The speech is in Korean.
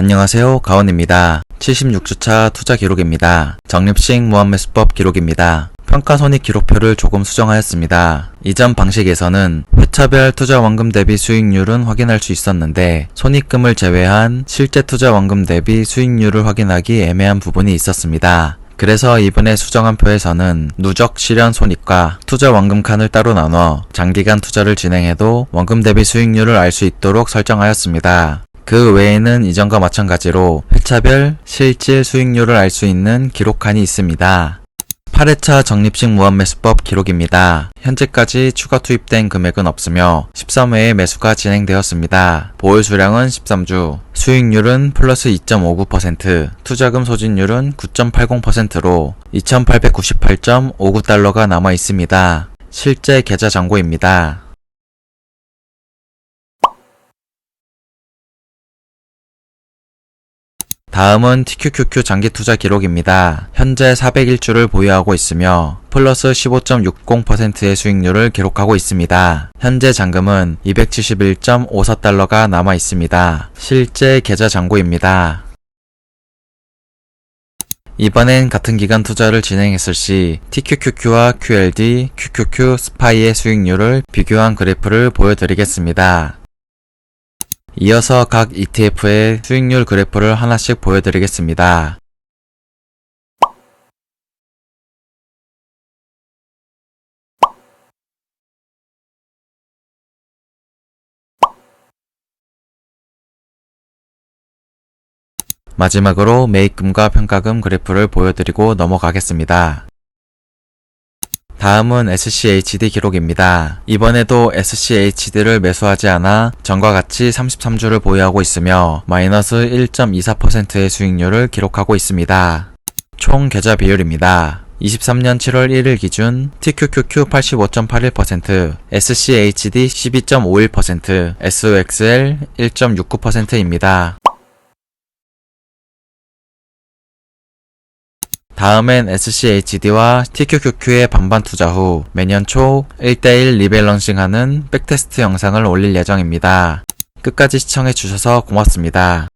안녕하세요. 가온입니다. 76주차 투자 기록입니다. 적립식 무한매수법 기록입니다. 평가 손익 기록표를 조금 수정하였습니다. 이전 방식에서는 회차별 투자 원금 대비 수익률은 확인할 수 있었는데 손익금을 제외한 실제 투자 원금 대비 수익률을 확인하기 애매한 부분이 있었습니다. 그래서 이번에 수정한 표에서는 누적 실현 손익과 투자 원금 칸을 따로 나눠 장기간 투자를 진행해도 원금 대비 수익률을 알 수 있도록 설정하였습니다. 그 외에는 이전과 마찬가지로 회차별 실질 수익률을 알 수 있는 기록칸이 있습니다. 8회차 적립식 무한매수법 기록입니다. 현재까지 추가 투입된 금액은 없으며 13회의 매수가 진행되었습니다. 보유 수량은 13주, 수익률은 플러스 2.59%, 투자금 소진율은 9.80%로 2,898.59달러가 남아 있습니다. 실제 계좌 잔고입니다. 다음은 TQQQ 장기 투자 기록입니다. 현재 401주를 보유하고 있으며 플러스 15.60%의 수익률을 기록하고 있습니다. 현재 잔금은 271.54달러가 남아 있습니다. 실제 계좌 잔고입니다. 이번엔 같은 기간 투자를 진행했을 시 TQQQ와 QLD, QQQ, 스파이의 수익률을 비교한 그래프를 보여드리겠습니다. 이어서 각 ETF의 수익률 그래프를 하나씩 보여드리겠습니다. 마지막으로 매입금과 평가금 그래프를 보여드리고 넘어가겠습니다. 다음은 SCHD 기록입니다. 이번에도 SCHD를 매수하지 않아 전과 같이 33주를 보유하고 있으며 마이너스 1.24%의 수익률을 기록하고 있습니다. 총 계좌 비율입니다. 23년 7월 1일 기준 TQQQ 85.81%, SCHD 12.51%, SOXL 1.69%입니다. 다음엔 SCHD와 TQQQ의 반반 투자 후 매년 초 1대1 리밸런싱하는 백테스트 영상을 올릴 예정입니다. 끝까지 시청해주셔서 고맙습니다.